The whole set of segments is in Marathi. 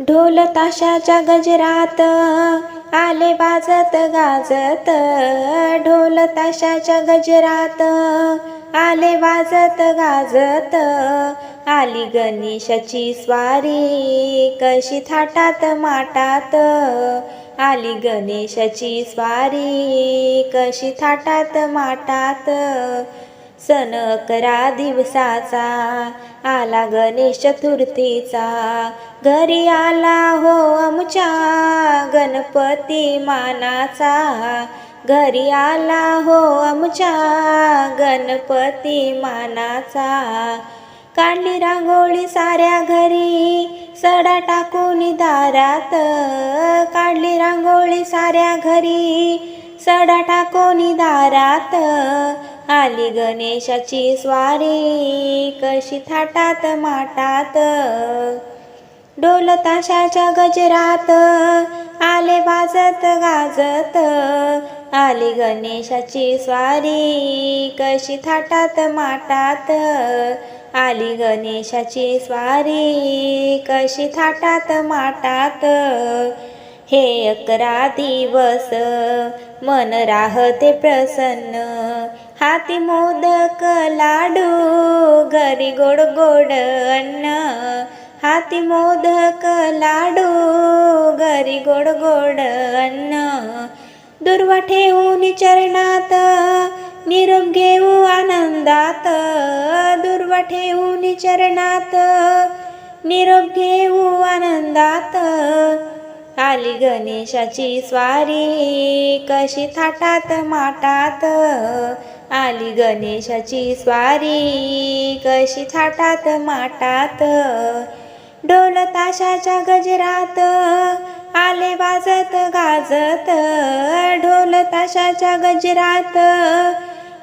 ढोल ताशाच्या गजरात आले बाजत गाजत. ढोल ताशाच्या गजरात आले वाजत गाजत. आली गणेशाची स्वारी कशी थाटात माटात. आली गणेशाची स्वारी कशी थाटात माटात. सण करा दिवसाचा आला गणेश चतुर्थीचा. घरी आला हो आमच्या गणपती मानाचा. घरी आला हो आमच्या गणपती मानाचा. काढली रांगोळी साऱ्या घरी सडा टाकून दारात. काढली रांगोळी साऱ्या घरी सडा टाकून दारात. आली गणेशाची स्वारी. कशी थाटात माटात. ढोल ताशाच्या गजरात. आले वाजत गाजत. आली गणेशाची स्वारी. कशी थाटात माटात. आली गणेशाची स्वारी. कशी थाटात माटात. हे अकरा दिवस मन राहते प्रसन्न. हाती मोदक लाडू घरी गोड गोड अन्न. हाती मोदक लाडू घरी गोड गोड अन्न. दुर्वा ठेवून चरणात निरोप घेऊ आनंदात. दुर्वा ठेवून चरणात निरोप घेऊ आनंदात. आली गणेशाची स्वारी कशी थाटात माटात. आली गणेशाची स्वारी. कशी थाटात माटात. डोल ताशाच्या गजरात. आले वाजत गाजत. ढोल ताशाच्या गजरात.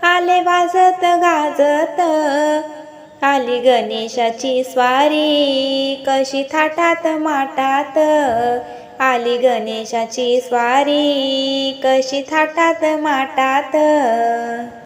आले वाजत गाजत. आली गणेशाची स्वारी. कशी थाटात माटात. आली गणेशाची स्वारी. कशी थाटात माटात.